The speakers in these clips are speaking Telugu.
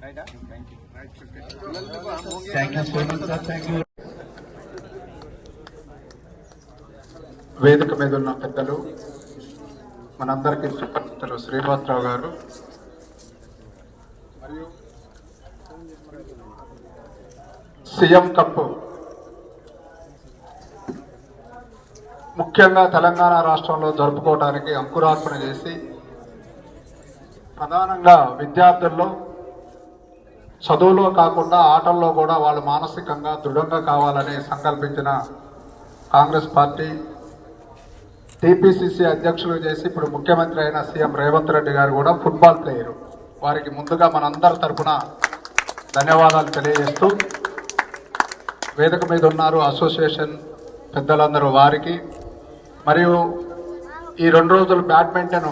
Thank you so much sir thank you వేదిక మీద ఉన్న పెద్దలు మనందరికీ సుపరిచితులు శ్రీనివాసరావు గారు. మరియు సీఎం కప్ ముఖ్యంగా తెలంగాణ రాష్ట్రంలో జరుపుకోవడానికి అంకురార్పణ చేసి ప్రధానంగా విద్యార్థుల్లో చదువులో కాకుండా ఆటల్లో కూడా వాళ్ళు మానసికంగా దృఢంగా కావాలని సంకల్పించిన కాంగ్రెస్ పార్టీ టీపీసీసీ అధ్యక్షులు చేసి ఇప్పుడు ముఖ్యమంత్రి అయిన సీఎం రేవంత్ రెడ్డి గారు కూడా ఫుట్బాల్ ప్లేయరు. వారికి ముందుగా మనందరి తరఫున ధన్యవాదాలు తెలియజేస్తూ వేదిక మీద ఉన్నారు అసోసియేషన్ పెద్దలందరూ వారికి. మరియు ఈ రెండు రోజులు బ్యాడ్మింటన్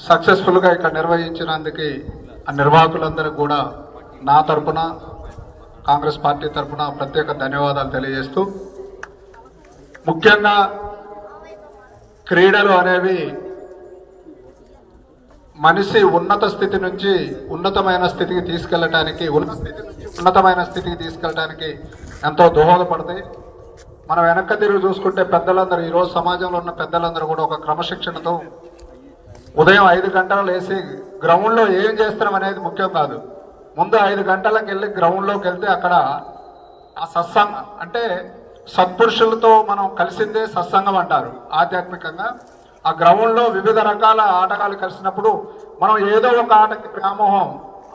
సక్సెస్ఫుల్గా ఇక్కడ నిర్వహించినందుకు ఆ నిర్వాహకులందరూ కూడా నా తరపున కాంగ్రెస్ పార్టీ తరపున ప్రత్యేక ధన్యవాదాలు తెలియజేస్తూ ముఖ్యంగా క్రీడలు అనేవి మనిషి ఉన్నత స్థితి నుంచి ఉన్నతమైన స్థితికి తీసుకెళ్ళటానికి ఉన్నత స్థితి నుంచి ఉన్నతమైన స్థితికి తీసుకెళ్ళటానికి ఎంతో దోహదపడతాయి. మనం వెనక్కి తిరిగి చూసుకుంటే పెద్దలందరూ ఈరోజు సమాజంలో ఉన్న పెద్దలందరూ కూడా ఒక క్రమశిక్షణతో ఉదయం ఐదు గంటలు వేసి గ్రౌండ్లో ఏం చేస్తున్నాం అనేది ముఖ్యం కాదు. ముందు ఐదు గంటలకు వెళ్ళి గ్రౌండ్లోకి వెళ్తే అక్కడ ఆ సత్సంగం అంటే సత్పురుషులతో మనం కలిసిందే సత్సంగం అంటారు. ఆధ్యాత్మికంగా ఆ గ్రౌండ్లో వివిధ రకాల ఆటగాళ్ళు కలిసినప్పుడు మనం ఏదో ఒక ఆటకి వ్యామోహం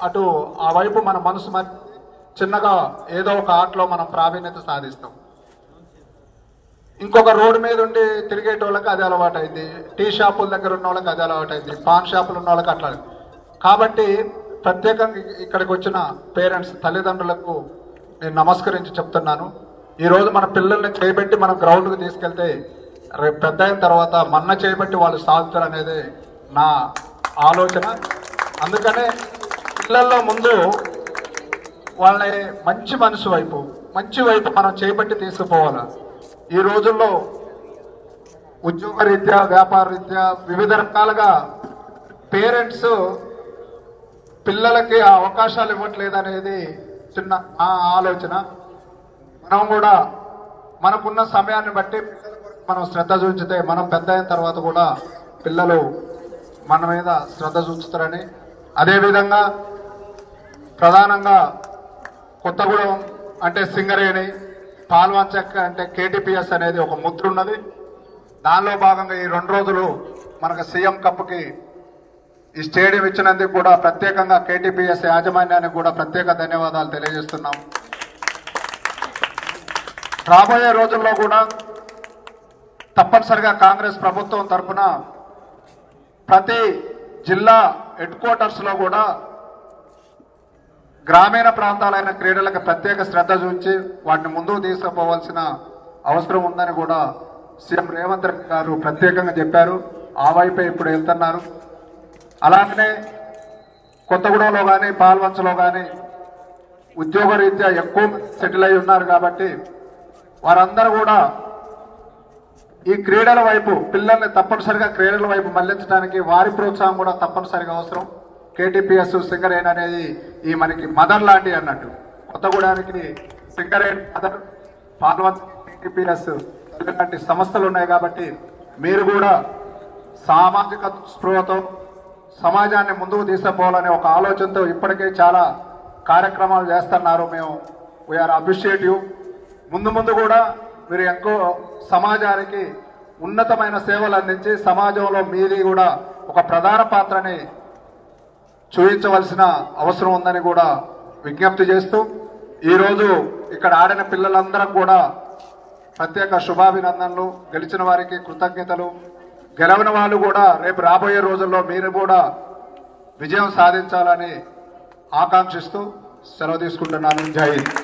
అటు ఆ వైపు మన మనసు మరి చిన్నగా ఏదో ఒక ఆటలో మనం ప్రావీణ్యత సాధిస్తాం. ఇంకొక రోడ్డు మీద ఉండి తిరిగేటోళ్ళకి అది అలవాటు అయింది టీ షాపుల దగ్గర ఉన్న వాళ్ళకి అది అలవాటు అయింది పాన్ షాపులు ఉన్న వాళ్ళకి అట్లా. కాబట్టి ప్రత్యేకంగా ఇక్కడికి వచ్చిన పేరెంట్స్ తల్లిదండ్రులకు నేను నమస్కరించి చెప్తున్నాను. ఈరోజు మన పిల్లల్ని చేయబెట్టి మనం గ్రౌండ్కి తీసుకెళ్తే రేపు పెద్ద అయిన తర్వాత మన్న చేయబట్టి వాళ్ళు సాగుతారు అనేది నా ఆలోచన. అందుకనే పిల్లల్లో ముందు వాళ్ళని మంచి మనసు వైపు మంచి వైపు మనం చేపట్టి తీసుకుపోవాలి. ఈ రోజుల్లో ఉద్యోగ రీత్యా వ్యాపార రీత్యా వివిధ రకాలుగా పేరెంట్స్ పిల్లలకి ఆ అవకాశాలు ఇవ్వట్లేదు అనేది చిన్న ఆ ఆలోచన. మనం కూడా మనకున్న సమయాన్ని బట్టి మనం శ్రద్ధ చూచితే మనం పెద్ద అయిన తర్వాత కూడా పిల్లలు మన మీద శ్రద్ధ చూపుతారని అదేవిధంగా ప్రధానంగా కొత్తగూడెం అంటే సింగరేణి పాల్వంచక్ అంటే కేటీపీఎస్ అనేది ఒక ముద్ర ఉన్నది. దానిలో భాగంగా ఈ రెండు రోజులు మనకు సీఎం కప్కి ఈ స్టేడియం ఇచ్చినందుకు కూడా ప్రత్యేకంగా కేటీపీఎస్ యాజమాన్యానికి కూడా ప్రత్యేక ధన్యవాదాలు తెలియజేస్తున్నాం. రాబోయే రోజుల్లో కూడా తప్పనిసరిగా కాంగ్రెస్ ప్రభుత్వం తరఫున ప్రతి జిల్లా హెడ్ క్వార్టర్స్లో కూడా గ్రామీణ ప్రాంతాలైన క్రీడలకు ప్రత్యేక శ్రద్ధ చూపించి వాటిని ముందుకు తీసుకుపోవాల్సిన అవసరం ఉందని కూడా సీఎం రేవంత్ రెడ్డి గారు ప్రత్యేకంగా చెప్పారు. ఆ వైపే ఇప్పుడు వెళ్తున్నారు. అలాగనే కొత్తగూడలో కానీ పాల్వంచలో కానీ ఉద్యోగ రీత్యా ఎక్కువ సెటిల్ అయి ఉన్నారు కాబట్టి వారందరూ కూడా ఈ క్రీడల వైపు పిల్లల్ని తప్పనిసరిగా క్రీడల వైపు మళ్ళించడానికి వారి ప్రోత్సాహం కూడా తప్పనిసరిగా అవసరం. కేటీపీఎస్ సింగరేణి అనేది ఈ మనకి మదర్ లాంటి అన్నట్టు. కొత్తగూడానికి సింగరేణి మదర్ పాల్వంత్ కేటీపీఎస్ లాంటి సంస్థలు ఉన్నాయి కాబట్టి మీరు కూడా సామాజిక స్పృహతో సమాజాన్ని ముందుకు తీసుకుపోవాలనే ఒక ఆలోచనతో ఇప్పటికే చాలా కార్యక్రమాలు చేస్తున్నారు మేము. వీఆర్ అప్రిషియేటివ్ ముందు ముందు కూడా మీరు ఎక్కువ సమాజానికి ఉన్నతమైన సేవలు అందించి సమాజంలో మీది కూడా ఒక ప్రధాన పాత్రని చూపించవలసిన అవసరం ఉందని కూడా విజ్ఞప్తి చేస్తూ ఈరోజు ఇక్కడ ఆడిన పిల్లలందరం కూడా ప్రత్యేక శుభాభినందనలు. గెలిచిన వారికి కృతజ్ఞతలు. గెలవని వాళ్ళు కూడా రేపు రాబోయే రోజుల్లో మీరు కూడా విజయం సాధించాలని ఆకాంక్షిస్తూ సెలవు తీసుకుంటున్నాను. జై హింద్.